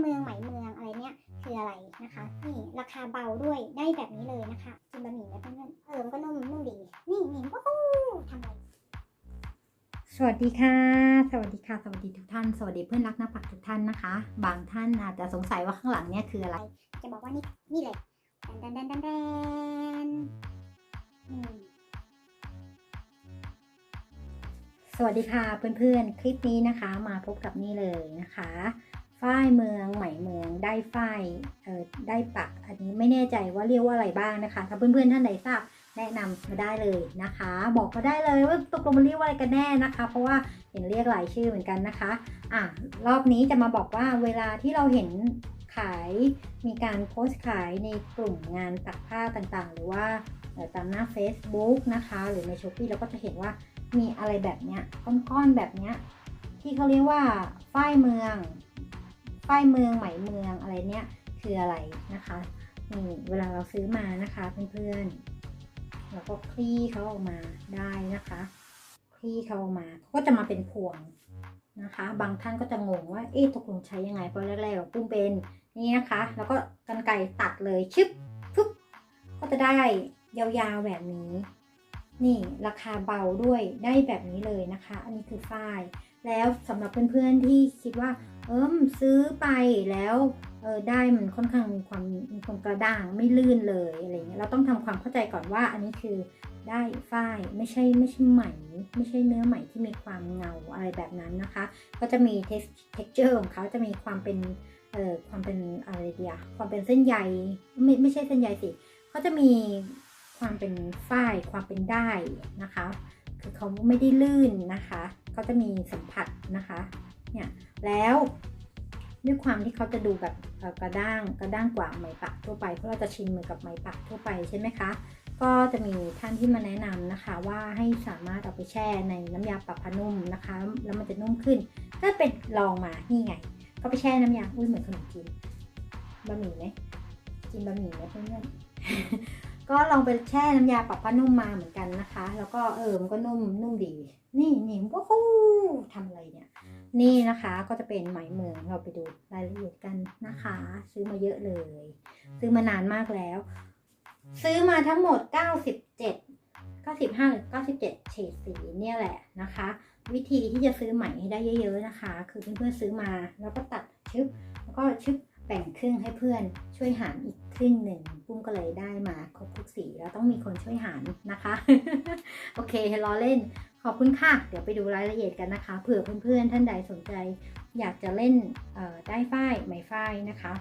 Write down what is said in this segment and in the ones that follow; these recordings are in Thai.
เมืองไหมเมืองอะไรเนี่ยคืออะไรนะคะ นี่ราคาเบาด้วยได้แบบนี้เลยนะคะกินบะหมี่ไหมเพื่อนๆเออมันก็นุ่มนุ่มดี นี่นี่ว้าวทำอะไรสวัสดีค่ะ สวัสดีค่ะ สวัสดีทุกท่าน สวัสดีเพื่อนรักนักปักทุกท่านนะคะ บางท่านอาจจะสงสัยว่าข้างหลังเนี่ยคืออะไร จะบอกว่านี่นี่เลยแดนแดนแดนแดนอืมสวัสดีค่ะเพื่อนๆ คลิปนี้นะคะ มาพบกับนี่เลยนะคะ ฝ้ายเมืองใหมเมือง ได้ฝ้ายเอ่อได้ปัก อันนี้ไม่แน่ใจว่าเรียกว่าอะไรบ้างนะคะ ถ้าเพื่อนๆท่านใดทราบแนะนำมาได้เลยนะคะ บอกมาได้เลยว่าตกลงมันเรียกว่าอะไรกันแน่นะคะ เพราะว่าเห็นเรียกหลายชื่อเหมือนกันนะคะ อะรอบนี้จะมาบอกว่าเวลาที่เราเห็นขายมีการโพสต์ขายในกลุ่มงานตักผ้าต่างๆ หรือว่าตามหน้า Facebook นะคะ หรือใน s h อ p e e เราก็จะเห็นว่ามีอะไรแบบเนี้ยก้อนๆแบบเนี้ยที่เขาเรียกว่าฝ้ายเมือง ฝ้ายเมืองไหมเมืองอะไรเนี้ยคืออะไรนะคะนี่เวลาเราซื้อมานะคะเพื่อนๆเราก็คลี่เขาออกมาได้นะคะคลี่เขาออกมาก็จะมาเป็นพวงนะคะ บางท่านก็จะงงว่าเอ๊ะตกลงใช้ยังไงเพราะแรกๆเราปุ้มเป็นนี่นะคะ แล้วก็กันไกรตัดเลยชึบปุ๊บก็จะได้ยาวๆแบบนี้ นี่ราคาเบาด้วยได้แบบนี้เลยนะคะ อันนี้คือฝ้าย แล้วสำหรับเพื่อนๆที่คิดว่า เอิมซื้อไปแล้วเออได้มันค่อนข้างมีความมีความกระด้างไม่ลื่นเลยอะไรเงี้ยเราต้องทำความเข้าใจก่อนว่า อันนี้คือได้ฝ้ายไม่ใช่ไม่ใช่ไหม ไม่ใช่เนื้อไหมที่มีความเงาอะไรแบบนั้นนะคะ ก็จะมี texture ของเขาจะมีความเป็นเอ่อความเป็นอะไรเดียความเป็นเส้นใยไม่ไม่ใช่เส้นใยสิเขาจะมีความเป็นฝ้ายความเป็นได้นะคะ คือเขาไม่ได้ลื่นนะคะเขาจะมีสัมผัสนะคะ เนี่ยแล้วด้วยความที่เขาจะดูแบบกระด้างกระด้างกว่าไหมปักทั่วไปเพราะเราจะชินมือกับไหมปักทั่วไปใช่ไหมคะก็จะมีท่านที่มาแนะนำนะคะ ว่าให้สามารถเอาไปแช่ในน้ำยาปรับผ้านุ่มนะคะ แล้วมันจะนุ่มขึ้น ก็ไปลองมานี่ไง ก็ไปแช่น้ำยาอุ้ยเหมือนขนมจีนบะหมี่ไหมกินบะหมี่ไหมเพื่อนๆก็ลองไปแช่น้ำยาปรับผ้านุ่มมาเหมือนกันนะคะ แล้วก็เออมันก็นุ่มนุ่มดี นี่นี่ว้าวทำอะไรเนี่ย นี่นะคะก็จะเป็นไหมเมืองเราไปดูรายละเอียดกันนะคะ ซื้อมาเยอะเลย ซื้อมานานมากแล้ว ซื้อมาทั้งหมด 97 95หรือ97 เฉดสีเนี่ยแหละนะคะ วิธีที่จะซื้อไหมให้ได้เยอะๆนะคะ คือเพื่อนๆซื้อมาแล้วก็ตัดชึบแล้วก็ชึบแบ่งครึ่งให้เพื่อนช่วยหารอีกครึ่งหนึ่งปุ้มก็เลยได้มาครบทุกสีแล้วต้องมีคนช่วยหารนะคะ โอเคล้อเล่น ขอบคุณค่ะ เดี๋ยวไปดูรายละเอียดกันนะคะ เผื่อเพื่อนๆ ท่านใดสนใจ อยากจะเล่นได้ฝ้ายไหมฝ้ายนะคะ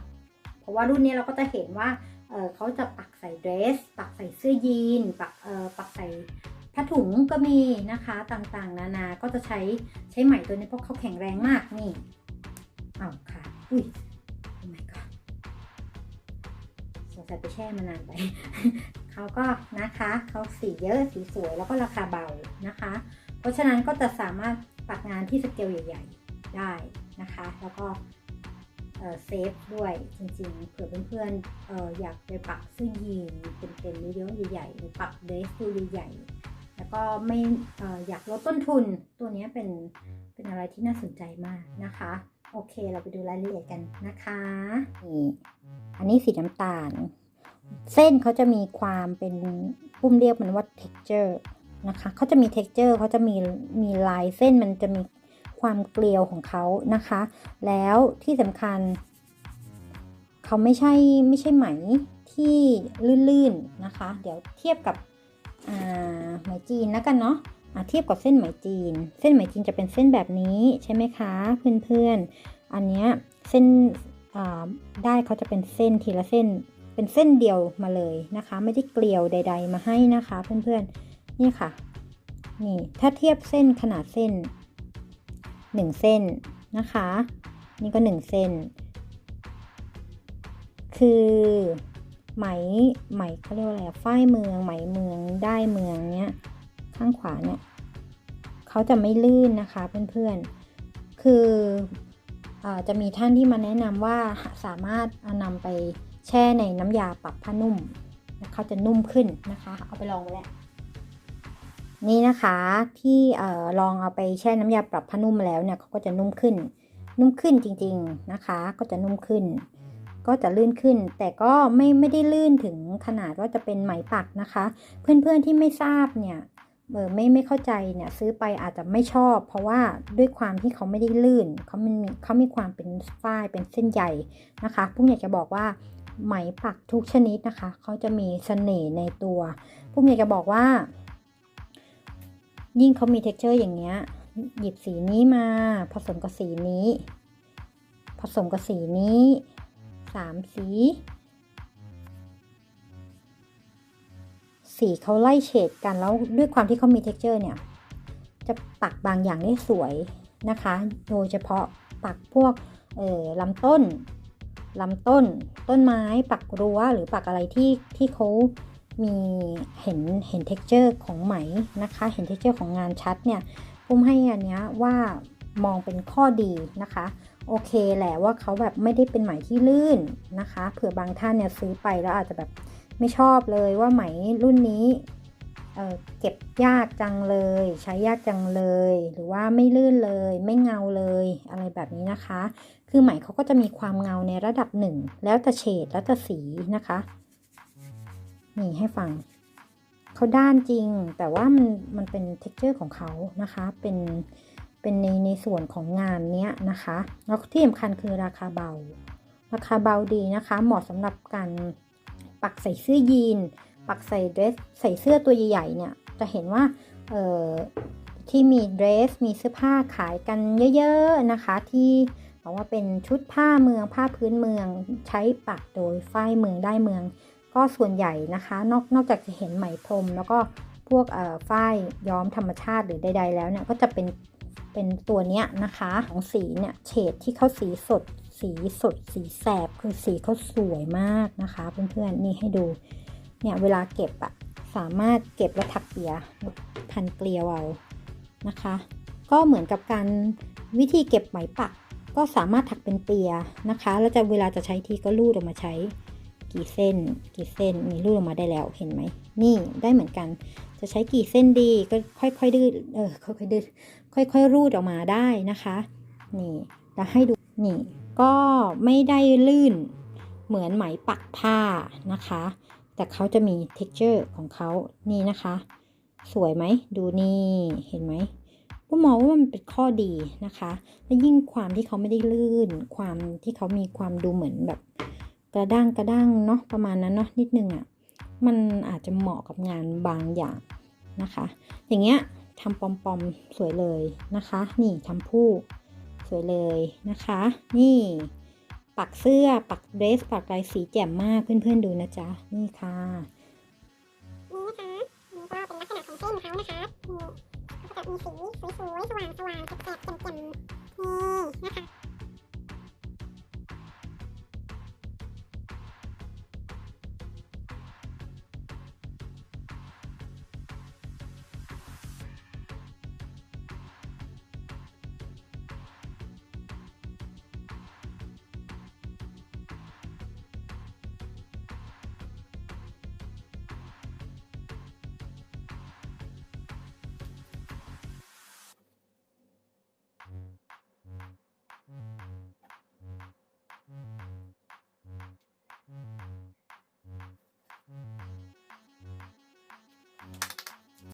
เพราะว่ารุ่นนี้เราก็จะเห็นว่าเเขาจะปักใส่เดรส ปักใส่เสื้อยีน ปักปักใส่ผ้าถุงก็มีนะคะต่างๆ นานา ก็จะใช้ใช้ไหมตัวนี้เพราะเขาแข็งแรงมากนี่ เอาค่ะ อุ้ยโอ้ my god สงสัยไปแช่มานานไป เขาก็นะคะเขาสีเยอะสีสวยแล้วก็ราคาเบานะคะ เพราะฉะนั้นก็จะสามารถปักงานที่สเกลใหญ่ ๆ ได้นะคะ แล้วก็เซฟด้วยจริงๆ เผื่อเพื่อนๆอออยากไปปักเสื้อยีนเต็มๆเยอะๆใหญ่ๆหรือปักเดรสตัวใหญ่ๆแล้วก็ไม่เอ่ออยากลดต้นทุนตัวนี้เป็นเป็นอะไรที่น่าสนใจมากนะคะ โอเคเราไปดูรายละเอียดกันนะคะนี่ อันนี้สีน้ำตาล เส้นเขาจะมีความเป็นปุ้มเรียกมันว่า texture นะคะเขาจะมี texture เขาจะมีมีลายเส้นมันจะมีความเกลียวของเขานะคะ แล้วที่สำคัญ เขาไม่ใช่ไม่ใช่ไหมที่ลื่นๆนะคะ เดี๋ยวเทียบกับไหมจีนแล้วกันเนาะะเทียบกับเส้นไหมจีน เส้นไหมจีนจะเป็นเส้นแบบนี้ใช่ไหมคะ เพื่อนๆ อันเนี้ยเส้น ได้เขาจะเป็นเส้นทีละเส้น เป็นเส้นเดียวมาเลยนะคะ ไม่ได้เกลียวใด ๆ มาให้นะคะเพื่อนๆนี่ค่ะนี่ถ้าเทียบเส้นขนาดเส้นหนึ่งเส้นนะคะ นี่ก็หนึ่งเส้น คือไหมไหมเขาเรียกว่าอะไรฝ้ายเมืองไหมเมืองได้เมืองเนี้ยข้างขวาเนี่ยเขาจะไม่ลื่นนะคะเพื่อนๆคือ จะมีท่านที่มาแนะนำว่าสามารถเอานำไปแช่ในน้ำยาปรับผ้านุ่มเขาจะนุ่มขึ้นนะคะ เอาไปลองแล้วนี่นะคะที่ลองเอาไปแช่น้ำยาปรับผ้านุ่มมาแล้วเนี่ยเขาก็จะนุ่มขึ้น นุ่มขึ้นจริง ๆนะคะ ก็จะนุ่มขึ้น ก็จะลื่นขึ้น แต่ก็ไม่ไม่ได้ลื่นถึงขนาดว่าจะเป็นไหมปักนะคะ เพื่อนๆที่ไม่ทราบเนี่ย เออไม่ไม่เข้าใจเนี่ยซื้อไปอาจจะไม่ชอบ เพราะว่าด้วยความที่เขาไม่ได้ลื่นเขามันเขามีความเป็นฝ้ายเป็นเส้นใยนะคะพุ่มอยากจะบอกว่าไหมปักทุกชนิดนะคะเขาจะมีเสน่ห์ในตัวพุ่มอยากจะบอกว่า ยิ่งเขามี t e x t อร์อย่างเงี้ยหยิบสีนี้มาผสมกับสีนี้ ผสมกับสีนี้สามสี สีเขาไล่เฉดกันแล้วด้วยความที่เขามี t e x t อร์เนี่ย จะปักบางอย่างได้สวยนะคะ โดยเฉพาะปักพวกเอ่อลำต้นลำต้น ต้นไม้ปักรั้วหรือปักอะไรที่ที่เขามีเห็นเห็น t e x t อร์ของไหมนะคะ เห็น t e x t อร์ของงานชัดเนี่ยปุ้มให้อันเนี้ยว่ามองเป็นข้อดีนะคะ โอเคแหละว่าเขาแบบไม่ได้เป็นไหมที่ลื่นนะคะ เผื่อบางท่านเนี่ยซื้อไปแล้วอาจจะแบบ ไม่ชอบเลยว่าไหมรุ่นนี้เเก็บยากจังเลย ใช้ยากจังเลย หรือว่าไม่ลื่นเลย ไม่เงาเลยอะไรแบบนี้นะคะ คือไหมเขาก็จะมีความเงาในระดับหนึ่งแล้วแต่เฉดแล้วแต่สีนะคะนี่ให้ฟังเขาด้านจริง แต่ว่ามันมันเป็น t e x t อร์ของเขานะคะ เป็นเป็นในในส่วนของงานเนี้ยนะคะแล้วที่สำคัญคือราคาเบา ราคาเบาดีนะคะ เหมาะสำหรับการ ปักใส่เสื้อยีน ปักใส่เดรสใส่เสื้อตัวใหญ่ๆเนี่ยจะเห็นว่าเอ่อที่มีเดรสมีเสื้อผ้าขายกันเยอะๆนะคะ ที่บอกว่าเป็นชุดผ้าเมืองผ้าพื้นเมืองใช้ปักโดยฝ้ายเมืองได้เมือง ก็ส่วนใหญ่นะคะ นอกนอกจากจะเห็นไหมพรม แล้วก็พวกเอ่อฝ้ายย้อมธรรมชาติหรือใด ๆ แล้วเนี่ยก็จะเป็นเป็นตัวเนี้ยนะคะของสีเนี่ยเฉดที่เขาสีสด สีสดสีแสบคือสีเขาสวยมากนะคะ เพื่อนๆนี่ให้ดูเนี่ยเวลาเก็บอะสามารถเก็บแล้วถักเปียพันเกลียวเอานะคะ ก็เหมือนกับการวิธีเก็บไหมปักก็สามารถถักเป็นเปียนะคะ แล้วจะเวลาจะใช้ทีก็ลูดออกมาใช้กี่เส้น กี่เส้นมีรูดออกมาได้แล้วเห็นไหมนี่ได้เหมือนกัน จะใช้กี่เส้นดีก็ค่อยๆดืดเออค่อยๆดืดค่อยๆรูดออกมาได้นะคะ นี่แล้วให้ดูนี่ ก็ไม่ได้ลื่นเหมือนไหมปักผ้านะคะ แต่เขาจะมี t e x t อร์ของเขานี่นะคะ สวยไหม ดูนี่ เห็นไหมก็มองว่ามันเป็นข้อดีนะคะ และยิ่งความที่เขาไม่ได้ลื่น ความที่เขามีความดูเหมือนแบบ กระด้างกระด้างเนาะประมาณนั้นเนาะนิดนึงอะ่ะ มันอาจจะเหมาะกับงานบางอย่างนะคะ อย่างเงี้ยทำปอมๆสวยเลยนะคะ นี่ทำผู้ สวยเลยนะคะ นี่ปักเสื้อปักเดรสปักลายสีแจ่มมากเพื่อนๆดูนะจ๊ะ นี่ค่ะนี่นะคะนี่ก็เป็นลักษณะของเส้นเขานะคะนี่ก็จะมีสีสวยๆสว่างๆแสบๆแจ่มๆนี่นะคะ